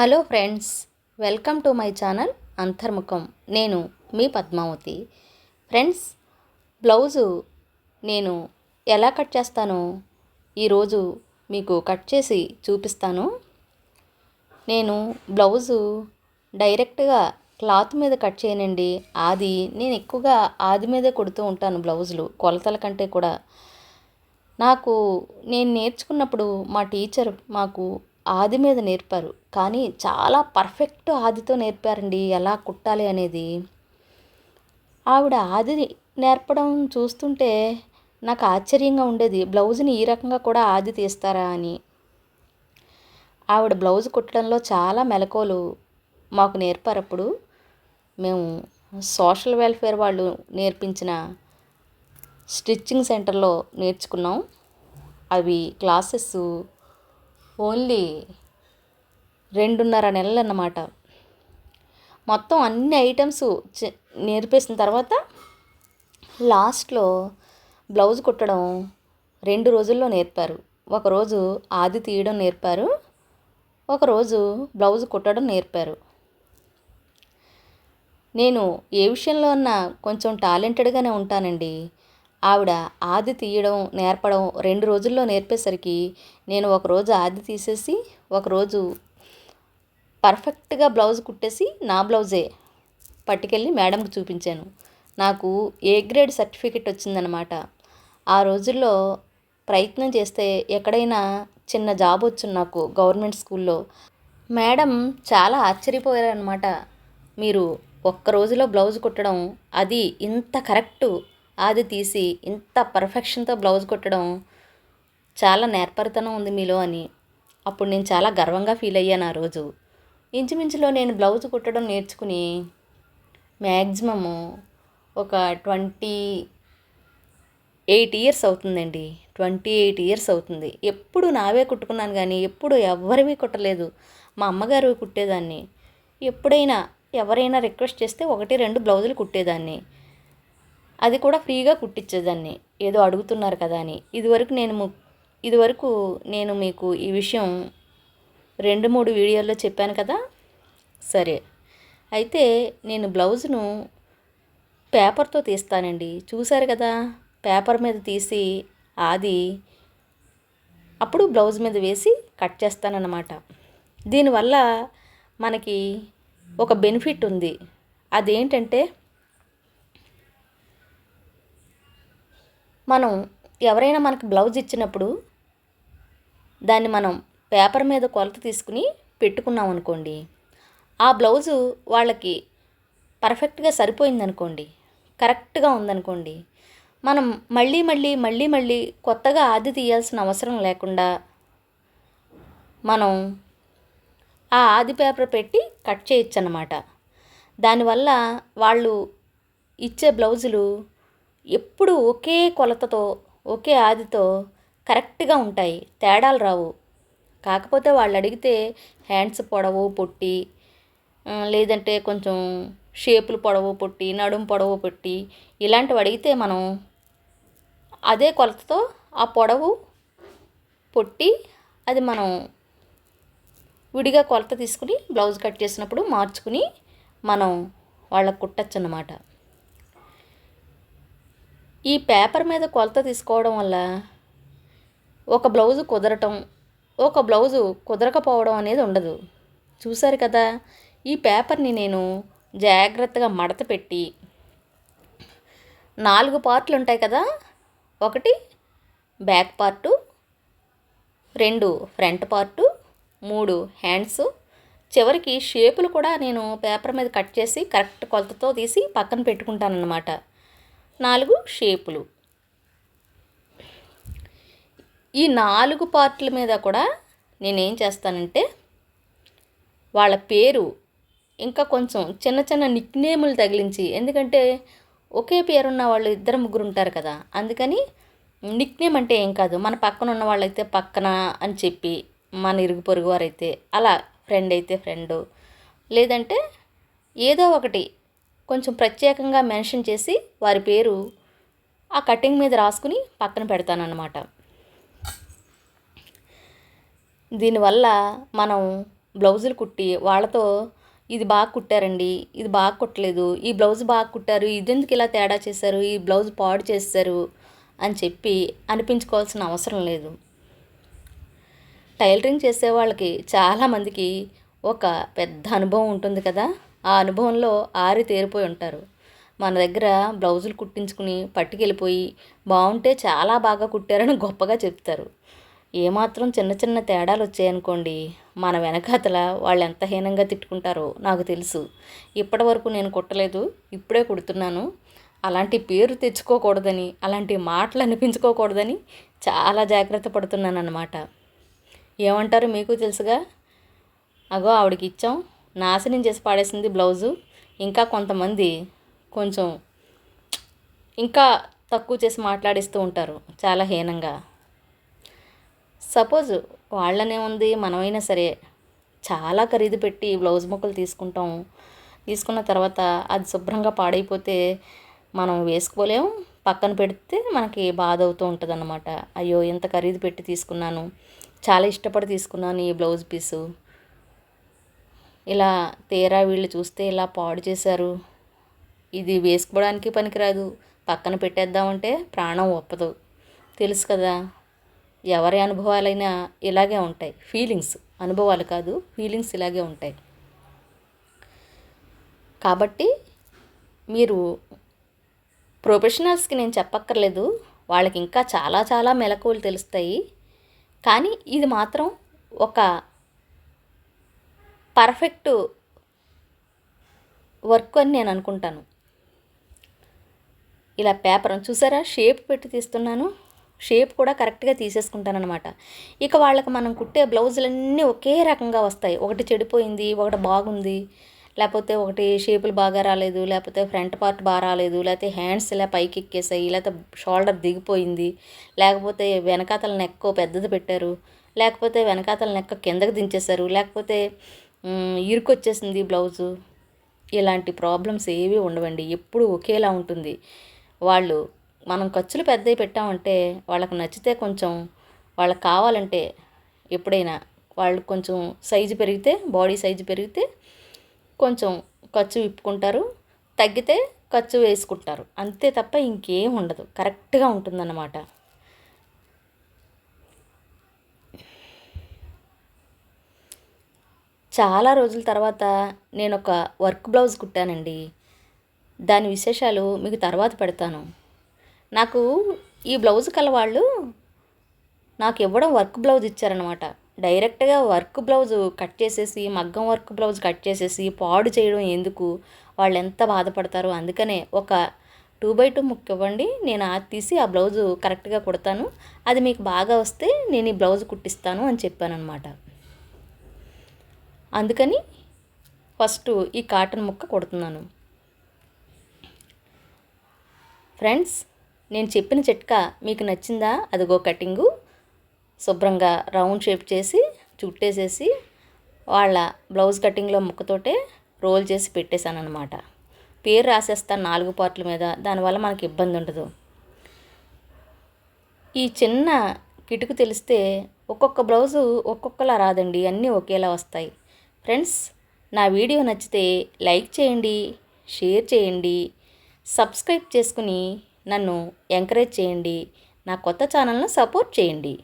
Hello friends welcome to my channel Antarmukham. నేను మీ Padmavati. Friends blouse నేను ఎలా కట్ చేస్తానో? ఈరోజు మీకు కట్ చేసి చూపిస్తాను. నేను బ్లౌజు డైరెక్ట్గా క్లాత్ మీద కట్ చేయనండి. ఆది నేను ఎక్కువగా ఆది మీదే కుడుతూ ఉంటాను బ్లౌజులు కొలతల కంటే కూడా. నాకు నేను నేర్చుకున్నప్పుడు మా టీచర్ మాకు ఆది మీద నేర్పారు. కానీ చాలా పర్ఫెక్ట్ ఆదితో నేర్పారండి. ఎలా కుట్టాలి అనేది. ఆవిడ ఆది నేర్పడం చూస్తుంటే నాకు ఆశ్చర్యంగా ఉండేది. బ్లౌజ్ని ఈ రకంగా కూడా ఆది తీస్తారా అని. ఆవిడ బ్లౌజ్ కుట్టడంలో చాలా మెలకువలు మాకు నేర్పారు అప్పుడు మేము సోషల్ వెల్ఫేర్ వాళ్ళు నేర్పించిన స్టిచ్చింగ్ సెంటర్లో నేర్చుకున్నాం. అవి క్లాసెస్ ఓన్లీ రెండున్నర నెలలు అన్నమాట మొత్తం అన్ని ఐటమ్స్ నేర్పేసిన తర్వాత లాస్ట్లో బ్లౌజ్ కుట్టడం రెండు రోజుల్లో నేర్పారు. ఒకరోజు ఆది తీయడం నేర్పారు. ఒకరోజు బ్లౌజ్ కుట్టడం నేర్పారు. నేను ఏ విషయంలో అన్నా కొంచెం టాలెంటెడ్గానే ఉంటానండి. ఆవిడ ఆది తీయడం నేర్పడం రెండు రోజుల్లో నేర్పేసరికి నేను ఒకరోజు ఆది తీసేసి ఒకరోజు పర్ఫెక్ట్గా బ్లౌజ్ కుట్టేసి నా బ్లౌజే పట్టుకెళ్ళి మేడంకి చూపించాను. నాకు ఏ గ్రేడ్ సర్టిఫికెట్ వచ్చిందనమాట. ఆ రోజుల్లో ప్రయత్నం చేస్తే ఎక్కడైనా చిన్న జాబ్ వచ్చింది నాకు గవర్నమెంట్ స్కూల్లో. మేడం చాలా ఆశ్చర్యపోయారనమాట. మీరు ఒక్క రోజులో బ్లౌజ్ కుట్టడం అది ఇంత కరెక్టు అది తీసి ఇంత పర్ఫెక్షన్తో బ్లౌజ్ కుట్టడం చాలా నేర్పరితనం ఉంది మీలో అని. అప్పుడు నేను చాలా గర్వంగా ఫీల్ అయ్యాను ఆ రోజు. ఇంచుమించులో నేను బ్లౌజ్ కుట్టడం నేర్చుకుని మ్యాక్సిమము ఒక ట్వంటీ ఎయిట్ ఇయర్స్ అవుతుందండి. ట్వంటీ ఎయిట్ ఇయర్స్ అవుతుంది. ఎప్పుడు నావే కుట్టుకున్నాను కానీ ఎప్పుడు ఎవరివి కుట్టలేదు. మా అమ్మగారు కుట్టేదాన్ని. ఎప్పుడైనా ఎవరైనా రిక్వెస్ట్ చేస్తే ఒకటి రెండు బ్లౌజులు కుట్టేదాన్ని. అది కూడా ఫ్రీగా కుట్టించేదాన్ని. ఏదో అడుగుతున్నారు కదా అని. ఇదివరకు నేను ము- ఇదివరకు నేను మీకు ఈ విషయం రెండు మూడు వీడియోల్లో చెప్పాను కదా? సరే. అయితే నేను బ్లౌజ్ను పేపర్తో తీస్తానండి. చూశారు కదా? పేపర్ మీద తీసి ఆది అప్పుడు బ్లౌజ్ మీద వేసి కట్ చేస్తానన్నమాట. దీనివల్ల మనకి ఒక బెనిఫిట్ ఉంది. అదేంటంటే మనం ఎవరైనా మనకు బ్లౌజ్ ఇచ్చినప్పుడు దాన్ని మనం పేపర్ మీద కొలత తీసుకుని పెట్టుకున్నాం అనుకోండి ఆ బ్లౌజు వాళ్ళకి పర్ఫెక్ట్గా సరిపోయిందనుకోండి కరెక్ట్గా ఉందనుకోండి మనం మళ్ళీ మళ్ళీ మళ్ళీ మళ్ళీ కొత్తగా ఆది తీయాల్సిన అవసరం లేకుండా మనం ఆ ఆది పేపర్ పెట్టి కట్ చేయొచ్చు అన్నమాట దానివల్ల వాళ్ళు ఇచ్చే బ్లౌజులు ఎప్పుడు ఒకే కొలతతో ఒకే ఆదితో కరెక్ట్గా ఉంటాయి. తేడాలు రావు. కాకపోతే వాళ్ళు అడిగితే హ్యాండ్స్ పొడవు పొట్టి లేదంటే కొంచెం షేపులు పొడవు పొట్టి నడుము పొడవు పొట్టి ఇలాంటివి అడిగితే మనం అదే కొలతతో ఆ పొడవు పొట్టి అది మనం విడిగా కొలత తీసుకుని బ్లౌజ్ కట్ చేసినప్పుడు మార్చుకుని మనం వాళ్ళకు కుట్టచ్చు అన్నమాట ఈ పేపర్ మీద కొలత తీసుకోవడం వల్ల ఒక బ్లౌజు కుదరటం ఒక బ్లౌజు కుదరకపోవడం అనేది ఉండదు. చూసారు కదా ఈ పేపర్ని నేను జాగ్రత్తగా మడత పెట్టి నాలుగు పార్ట్లు ఉంటాయి కదా ఒకటి బ్యాక్ పార్టు రెండు ఫ్రంట్ పార్టు మూడు హ్యాండ్స్. చివరికి షేపులు కూడా నేను పేపర్ మీద కట్ చేసి కరెక్ట్ కొలతతో తీసి పక్కన పెట్టుకుంటానన్నమాట. నాలుగు షేపులు. ఈ నాలుగు పార్ట్ల మీద కూడా నేనేం చేస్తానంటే వాళ్ళ పేరు ఇంకా కొంచెం చిన్న చిన్న నిక్నేములు తగిలించి ఎందుకంటే ఒకే పేరున్న వాళ్ళు ఇద్దరు ముగ్గురు ఉంటారు కదా అందుకని నిక్నేమ్ అంటే ఏం కాదు. మన పక్కన ఉన్న వాళ్ళైతే పక్కన అని చెప్పి మన ఇరుగు పొరుగు వారైతే అలా ఫ్రెండ్ అయితే ఫ్రెండు లేదంటే ఏదో ఒకటి కొంచెం ప్రత్యేకంగా మెన్షన్ చేసి వారి పేరు ఆ కటింగ్ మీద రాసుకుని పక్కన పెడతానన్నమాట. దీనివల్ల మనం బ్లౌజులు కుట్టి వాళ్ళతో ఇది బాగా కుట్టారండి ఇది బాగా కుట్టలేదు ఈ బ్లౌజ్ బాగా కుట్టారు ఇదెందుకు ఇలా తేడా చేశారు ఈ బ్లౌజ్ పాడు చేశారు అని చెప్పి అనిపించుకోవాల్సిన అవసరం లేదు. టైలరింగ్ చేసే వాళ్ళకి చాలామందికి ఒక పెద్ద అనుభవం ఉంటుంది కదా. ఆ అనుభవంలో ఆరి తేరిపోయి ఉంటారు. మన దగ్గర బ్లౌజులు కుట్టించుకుని పట్టుకెళ్ళిపోయి బాగుంటే చాలా బాగా కుట్టారని గొప్పగా చెప్తారు. ఏమాత్రం చిన్న చిన్న తేడాలు వచ్చాయనుకోండి మన వెనకాతల వాళ్ళు ఎంత హీనంగా తిట్టుకుంటారో నాకు తెలుసు. ఇప్పటి వరకు నేను కుట్టలేదు ఇప్పుడే కుడుతున్నాను. అలాంటి పేరు తెచ్చుకోకూడదని అలాంటి మాటలు అనిపించుకోకూడదని చాలా జాగ్రత్త పడుతున్నాను అన్నమాట ఏమంటారు మీకు తెలుసుగా? అగో ఆవిడకి ఇచ్చాం. నాశనం చేసి పాడేసింది బ్లౌజు. ఇంకా కొంతమంది కొంచెం ఇంకా తక్కువ చేసి మాట్లాడిస్తూ ఉంటారు చాలా హీనంగా. సపోజ్ వాళ్ళనే ఉంది మనమైనా సరే. చాలా ఖరీదు పెట్టి బ్లౌజ్ ముక్కలు తీసుకుంటాం. తీసుకున్న తర్వాత అది శుభ్రంగా పాడైపోతే మనం వేసుకోలేం. పక్కన పెడితే మనకి బాధ అవుతూ ఉంటుంది అన్నమాట అయ్యో ఇంత ఖరీదు పెట్టి తీసుకున్నాను. చాలా ఇష్టపడి తీసుకున్నాను ఈ బ్లౌజ్ పీసు. ఇలా తీరా వీళ్ళు చూస్తే ఇలా పాడు చేశారు. ఇది వేసుకోవడానికి పనికిరాదు. పక్కన పెట్టేద్దామంటే ప్రాణం ఒప్పదు. తెలుసు కదా ఎవరి అనుభవాలైనా ఇలాగే ఉంటాయి. ఫీలింగ్స్. అనుభవాలు కాదు ఫీలింగ్స్ ఇలాగే ఉంటాయి. కాబట్టి మీరు ప్రొఫెషనల్స్కి నేను చెప్పక్కర్లేదు. వాళ్ళకి ఇంకా చాలా చాలా మెలకువలు తెలుస్తాయి. కానీ ఇది మాత్రం ఒక పర్ఫెక్ట్ వర్క్ అని నేను అనుకుంటాను. ఇలా పేపర్ చూసారా? షేప్ పెట్టి తీస్తున్నాను. షేప్ కూడా కరెక్ట్గా తీసేసుకుంటాను అనమాట ఇక వాళ్ళకి మనం కుట్టే బ్లౌజులన్నీ ఒకే రకంగా వస్తాయి. ఒకటి చెడిపోయింది ఒకటి బాగుంది లేకపోతే ఒకటి షేపులు బాగా రాలేదు లేకపోతే ఫ్రంట్ పార్ట్ బాగా రాలేదు లేకపోతే హ్యాండ్స్ ఇలా పైకి ఎక్కేసాయి లేకపోతే షోల్డర్ దిగిపోయింది లేకపోతే వెనకాతల నెక్క పెద్దది పెట్టారు లేకపోతే వెనకాతల నెక్క కిందకి దించేశారు లేకపోతే ఇరుకొచ్చేసింది బ్లౌజు. ఇలాంటి ప్రాబ్లమ్స్ ఏవి ఉండవండి. ఎప్పుడు ఒకేలా ఉంటుంది. వాళ్ళు మనం ఖర్చులు పెద్దవి పెట్టామంటే వాళ్ళకి నచ్చితే కొంచెం వాళ్ళకి కావాలంటే ఎప్పుడైనా వాళ్ళు కొంచెం సైజు పెరిగితే బాడీ సైజు పెరిగితే కొంచెం ఖర్చు విప్పుకుంటారు. తగ్గితే ఖర్చు వేసుకుంటారు. అంతే తప్ప ఇంకేం ఉండదు. కరెక్ట్గా ఉంటుందన్నమాట. చాలా రోజుల తర్వాత నేను ఒక వర్క్ బ్లౌజ్ కుట్టానండి. దాని విశేషాలు మీకు తర్వాత పెడతాను. నాకు ఈ బ్లౌజ్ కలవాళ్ళు నాకు ఇవ్వడం వర్క్ బ్లౌజ్ ఇచ్చారనమాట డైరెక్ట్గా వర్క్ బ్లౌజ్ కట్ చేసేసి మగ్గం వర్క్ బ్లౌజ్ కట్ చేసేసి పాడు చేయడం ఎందుకు? వాళ్ళు ఎంత బాధపడతారు? అందుకనే ఒక టూ బై టూ ముక్క ఇవ్వండి నేను ఆ తీసి ఆ బ్లౌజు కరెక్ట్గా కుడతాను. అది మీకు బాగా వస్తే నేను ఈ బ్లౌజ్ కుట్టిస్తాను అని చెప్పాను అనమాట అందుకని ఫస్ట్ ఈ కాటన్ ముక్క కొడుతున్నాను. ఫ్రెండ్స్ నేను చెప్పిన చిట్కా మీకు నచ్చిందా? అదిగో కటింగు. శుభ్రంగా రౌండ్ షేప్ చేసి చుట్టేసేసి వాళ్ళ బ్లౌజ్ కటింగ్లో ముక్కతోటే రోల్ చేసి పెట్టేశాను అనమాట పేరు రాసేస్తాను నాలుగు పార్ట్ల మీద దానివల్ల మనకి ఇబ్బంది ఉండదు. ఈ చిన్న కిటుకు తెలిస్తే ఒక్కొక్క బ్లౌజు ఒక్కొక్కలా రాదండి అన్నీ ఒకేలా వస్తాయి. ఫ్రెండ్స్ నా వీడియో నచ్చితే లైక్ చేయండి షేర్ చేయండి సబ్స్క్రైబ్ చేసుకుని నన్ను ఎంకరేజ్ చేయండి నా కొత్త ఛానల్ను సపోర్ట్ చేయండి.